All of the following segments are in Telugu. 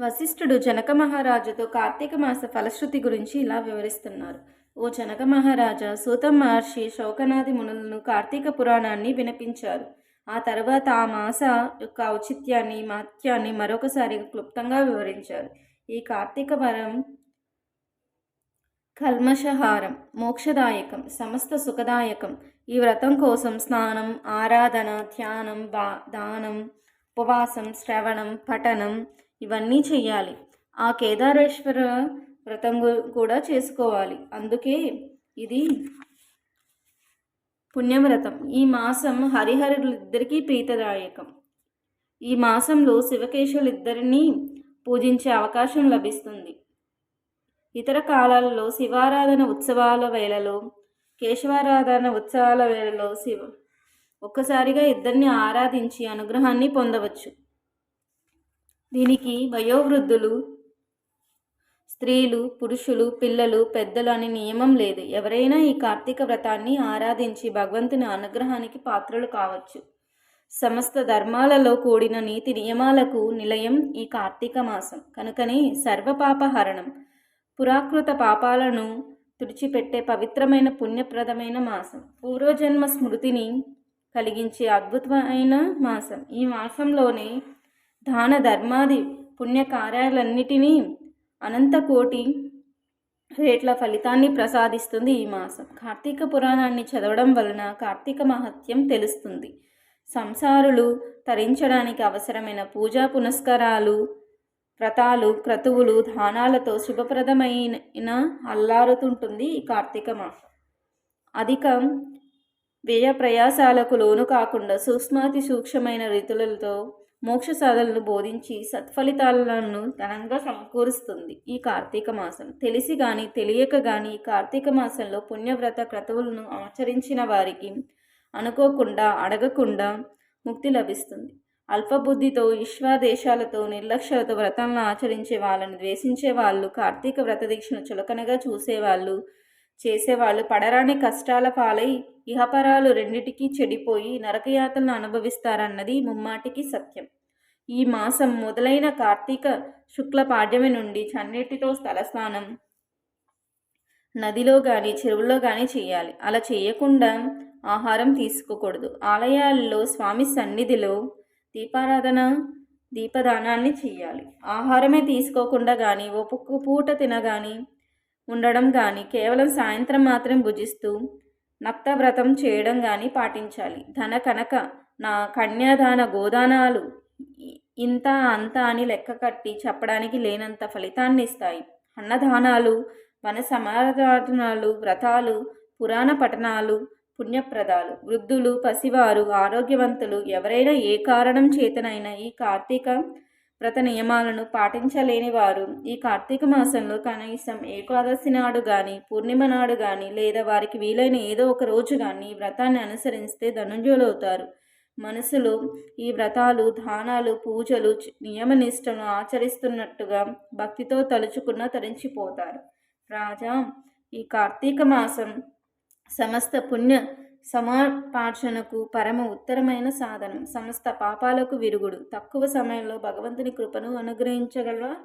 వశిష్ఠుడు జనక మహారాజుతో కార్తీక మాస ఫలశ్రుతి గురించి ఇలా వివరిస్తున్నారు. ఓ జనక మహారాజా సూత మహర్షి శౌకనాది మునులను కార్తీక పురాణాన్ని వినిపించారు. ఆ తర్వాత ఆ మాస యొక్క ఔచిత్యాన్ని మహత్యాన్ని మరొకసారి క్లుప్తంగా వివరించారు. ఈ కార్తీక వరం కల్మషహారం మోక్షదాయకం సమస్త సుఖదాయకం. ఈ వ్రతం కోసం స్నానం ఆరాధన ధ్యానం బా దానం ఉపవాసం శ్రవణం పఠనం ఇవన్నీ చెయ్యాలి. ఆ కేదారేశ్వర వ్రతం కూడా చేసుకోవాలి. అందుకే ఇది పుణ్యవ్రతం. ఈ మాసం హరిహరులిద్దరికీ ప్రీతదాయకం ఈ మాసంలో శివకేశవులిద్దరినీ పూజించే అవకాశం లభిస్తుంది. ఇతర కాలాలలో శివారాధన ఉత్సవాల వేళలో కేశవారాధన ఉత్సవాల వేళలో శివ ఒక్కసారిగా ఇద్దరిని ఆరాధించి అనుగ్రహాన్ని పొందవచ్చు. దీనికి వయోవృద్ధులు స్త్రీలు పురుషులు పిల్లలు పెద్దలు అని నియమం లేదు. ఎవరైనా ఈ కార్తీక వ్రతాన్ని ఆరాధించి భగవంతుని అనుగ్రహానికి పాత్రలు కావచ్చు. సమస్త ధర్మాలలో కూడిన నీతి నియమాలకు నిలయం ఈ కార్తీక మాసం. కనుకనే సర్వపాపహరణం పురాకృత పాపాలను తుడిచిపెట్టే పవిత్రమైన పుణ్యప్రదమైన మాసం. పూర్వజన్మ స్మృతిని కలిగించే అద్భుతమైన మాసం. ఈ మాసంలోనే దాన ధర్మాది పుణ్య అనంతకోటి రేట్ల ఫలితాన్ని ప్రసాదిస్తుంది ఈ మాసం. కార్తీక పురాణాన్ని చదవడం వలన కార్తీక మహత్యం తెలుస్తుంది. సంసారులు తరించడానికి అవసరమైన పూజా పునస్కారాలు వ్రతాలు క్రతువులు దానాలతో శుభప్రదమైన అల్లారుతుంటుంది ఈ కార్తీక మాసం. అధిక వ్యయ ప్రయాసాలకు లోను కాకుండా సూక్ష్మాతి సూక్ష్మమైన రీతులతో మోక్ష సాధనలు బోధించి సత్ఫలితాలను ఘనంగా సమకూరుస్తుంది. ఈ కార్తీక మాసం తెలిసి కానీ తెలియక కానీ ఈ కార్తీక మాసంలో పుణ్యవ్రత క్రతువులను ఆచరించిన వారికి అనుకోకుండా అడగకుండా ముక్తి లభిస్తుంది. అల్పబుద్ధితో ఈశ్వాదేశాలతో నిర్లక్ష్యాలతో వ్రతాలను ఆచరించే వాళ్ళని ద్వేషించే వాళ్ళు కార్తీక వ్రత దీక్షను చులకనగా చూసేవాళ్ళు చేసేవాళ్ళు పడరాని కష్టాల పాలై ఇహపరాలు రెండిటికీ చెడిపోయి నరకయాతలను అనుభవిస్తారన్నది ముమ్మాటికి సత్యం. ఈ మాసం మొదలైన కార్తీక శుక్ల పాడ్యమి నుండి చన్నీటితో స్థలస్నానం నదిలో కానీ చెరువులో కానీ చేయాలి. అలా చేయకుండా ఆహారం తీసుకోకూడదు. ఆలయాల్లో స్వామి సన్నిధిలో దీపారాధన దీపదానాన్ని చేయాలి. ఆహారమే తీసుకోకుండా కానీ ఒక్కొక్క పూట తినగాని ఉండడం కానీ కేవలం సాయంత్రం మాత్రం భుజిస్తూ నక్తవ్రతం చేయడం కానీ పాటించాలి. ధన కనక నా కన్యాదాన గోదానాలు ఇంత అంత అని లెక్క కట్టి చెప్పడానికి లేనంత ఫలితాన్ని ఇస్తాయి. అన్నదానాలు వన సమారాధనాలు వ్రతాలు పురాణ పఠనాలు పుణ్యప్రదాలు. వృద్ధులు పసివారు ఆరోగ్యవంతులు ఎవరైనా ఏ కారణం చేతనైనా ఈ కార్తీక వ్రత నియమాలను పాటించలేని వారు ఈ కార్తీక మాసంలో కనీసం ఏకాదశి నాడు కానీ పూర్ణిమ నాడు కానీ లేదా వారికి వీలైన ఏదో ఒక రోజు కానీ ఈ వ్రతాన్ని అనుసరిస్తే ధనుంజులవుతారు మనసులో ఈ వ్రతాలు దానాలు పూజలు నియమనిష్టను ఆచరిస్తున్నట్టుగా భక్తితో తలుచుకున్న తరించిపోతారు. రాజా ఈ కార్తీక మాసం సమస్త పుణ్య సమర్పార్చనకు పరమ ఉత్తరమైన సాధనం. సమస్త పాపాలకు విరుగుడు. తక్కువ సమయంలో భగవంతుని కృపను అనుగ్రహించగల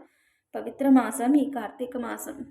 పవిత్ర మాసం ఈ కార్తీక మాసం.